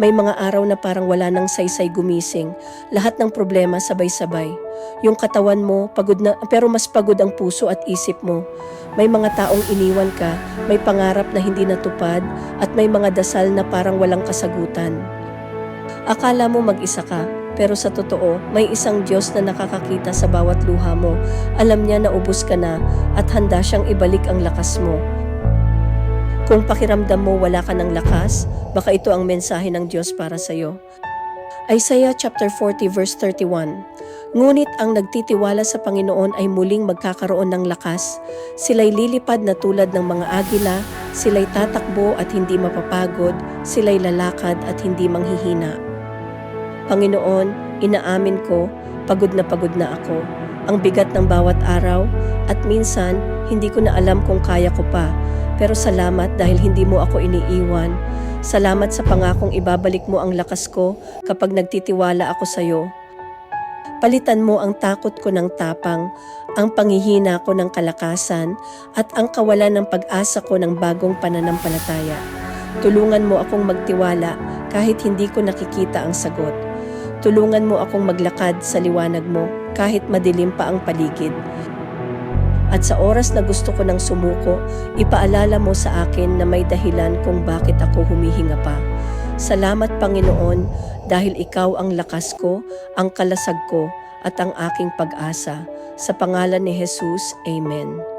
May mga araw na parang wala nang saysay gumising. Lahat ng problema sabay-sabay. Yung katawan mo, pagod na, pero mas pagod ang puso at isip mo. May mga taong iniwan ka, may pangarap na hindi natupad, at may mga dasal na parang walang kasagutan. Akala mo mag-isa ka, pero sa totoo, may isang Diyos na nakakakita sa bawat luha mo. Alam niya na ubos ka na at handa siyang ibalik ang lakas mo. Kung pakiramdam mo wala ka ng lakas, baka ito ang mensahe ng Diyos para sa iyo. Isaiah chapter 40 verse 31. Ngunit ang nagtitiwala sa Panginoon ay muling magkakaroon ng lakas. Sila'y lilipad na tulad ng mga agila, sila'y tatakbo at hindi mapapagod, sila'y lalakad at hindi manghihina. Panginoon, inaamin ko, pagod na pagod na ako. Ang bigat ng bawat araw at minsan hindi ko na alam kung kaya ko pa. Pero salamat dahil hindi mo ako iniiwan. Salamat sa pangakong ibabalik mo ang lakas ko kapag nagtitiwala ako sa iyo. Palitan mo ang takot ko ng tapang, ang panghihina ko ng kalakasan, at ang kawalan ng pag-asa ko ng bagong pananampalataya. Tulungan mo akong magtiwala kahit hindi ko nakikita ang sagot. Tulungan mo akong maglakad sa liwanag mo kahit madilim pa ang paligid. At sa oras na gusto ko ng sumuko, ipaalala mo sa akin na may dahilan kung bakit ako humihinga pa. Salamat Panginoon dahil ikaw ang lakas ko, ang kalasag ko, at ang aking pag-asa. Sa pangalan ni Jesus, Amen.